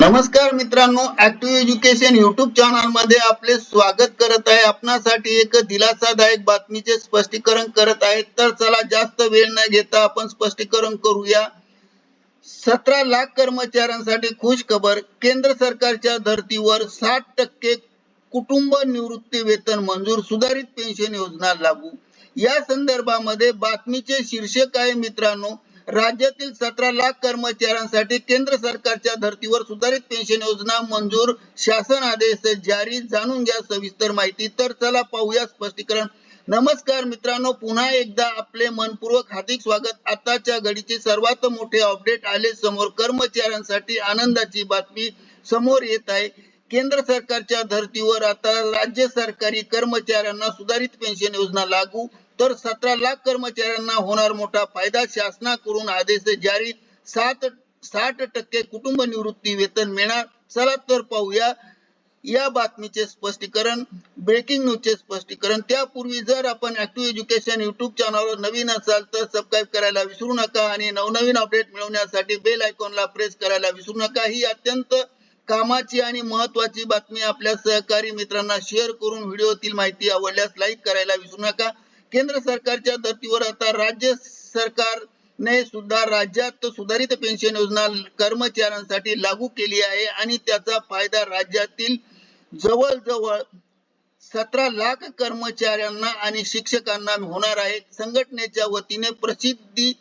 नमस्कार मित्रांनो active education YouTube चॅनलमध्ये आपले स्वागत करत आहे. आपणासाठी एक दिलासादायक बातमीचे स्पष्टीकरण करत आहे. तर चला जास्त वेळ न घेता आपण स्पष्टीकरण करूया. सतरा लाख कर्मचाऱ्यांसाठी खुश खबर केंद्र सरकारच्या धर्तीवर साठ टक्के कुटुंब निवृत्ती वेतन मंजूर सुधारित पेन्शन योजना लागू. या संदर्भामध्ये बातमीचे शीर्षक आहे मित्रांनो राज्यातील सतरा लाख कर्मचाऱ्यांसाठी केंद्र सरकारच्या धर्तीवर सुधारित पेन्शन योजना मंजूर. शासन आदेश जारी. जाणून घ्या सविस्तर माहिती. तर चला पाहूया स्पष्टीकरण. नमस्कार मित्रांनो पुन्हा एकदा आपले मनपूर्वक हार्दिक स्वागत. आताच्या घडीचे सर्वात मोठे अपडेट आले समोर. कर्मचाऱ्यांसाठी आनंदाची बातमी समोर येत आहे. केंद्र सरकारच्या धर्तीवर आता राज्य सरकारी कर्मचाऱ्यांना सुधारित पेन्शन योजना लागू. तर सतरा लाख कर्मचाऱ्यांना होणार मोठा फायदा. शासनाकडून आदेश जारी. सात साठ टक्के कुटुंब निवृत्ती वेतन मिळणार. चला तर पाहूया. या बातमीचे स्पष्टीकरण ब्रेकिंग न्यूजचे स्पष्टीकरण. त्यापूर्वी जर आपण ऍक्टिव्ह एज्युकेशन युट्यूब चॅनलवर नवीन असाल तर सबस्क्राईब करायला विसरू नका आणि नवनवीन अपडेट मिळवण्यासाठी बेल आयकॉनला प्रेस करायला विसरू नका. ही अत्यंत कामाची आणि महत्वाची बातमी आपल्या सहकारी मित्रांना शेअर करून व्हिडिओतील माहिती आवडल्यास लाईक करायला विसरू नका. केंद्र सरकारच्या धर्तीवर आता राज्य सरकारने सुद्धा राज्यात सुधारित पेन्शन योजना कर्मचाऱ्यांसाठी लागू केली आहे आणि त्याचा फायदा राज्यातील जवळजवळ सतरा लाख कर्मचाऱ्यांना आणि शिक्षकांना होणार आहे. संघटनेच्या वतीने प्रसिद्धी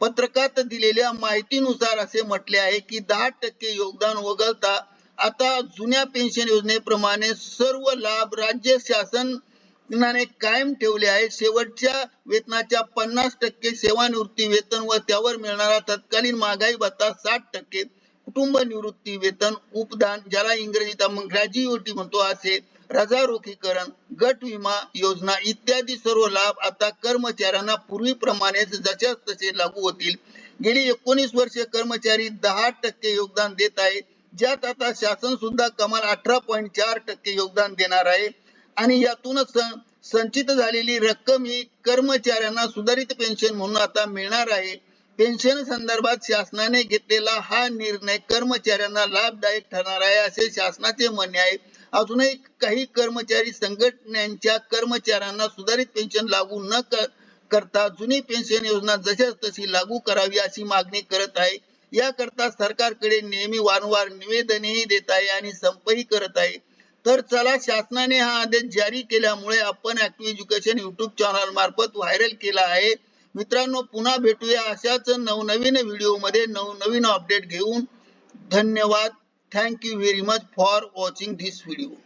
पत्रकात दिलेल्या माहितीनुसार असे म्हटले आहे की दहा टक्के योगदान वगळता आता जुन्या पेन्शन योजनेप्रमाणे सर्व लाभ राज्य शासनाने कायम ठेवले आहे शेवटच्या वेतनाच्या पन्नास टक्के सेवानिवृत्ती वेतन व त्यावर मिळणारा तत्कालीन महागाई भत्ता साठ टक्के कुटुंब निवृत्ती वेतन उपदान ज्याला इंग्रजीत आपण ग्रॅज्युएटी म्हणतो असे रजा रोखीकरण गट विमा योजना इत्यादी सर्व लाभ आता कर्मचाऱ्यांना पूर्वीप्रमाणेच जशाच तसे लागू होतील. गेली एकोणीस वर्षे कर्मचारी दहा टक्के योगदान देत आहे ज्यात आता शासन सुद्धा कमाल अठरा पॉईंट चार टक्के योगदान देणार आहे. आणि यातूनच संचित झालेली रक्कम ही कर्मचाऱ्यांना सुधारित पेन्शन म्हणून आता मिळणार आहे. पेन्शन संदर्भात शासनाने घेतलेला हा निर्णय कर्मचाऱ्यांना लाभदायक ठरणार आहे असे शासनाचे म्हणणे आहे. अजूनही काही कर्मचारी संघटनांच्या कर्मचाऱ्यांना सुधारित पेन्शन लागू न करता जुनी पेन्शन योजना जशाच तशी लागू करावी अशी मागणी करत आहे. याकरता सरकारकडे नेहमी वारंवार निवेदनही देत आहे आणि संपही करत आहे. तर चला शासनाने हा आदेश जारी केल्यामुळे आपण ऍक्टिव्ह एज्युकेशन युट्यूब चॅनल मार्फत व्हायरल केला आहे. मित्रांनो पुन्हा भेटूया अशाच नवनवीन व्हिडिओमध्ये नवनवीन अपडेट घेऊन. धन्यवाद. Thank you very much for watching this video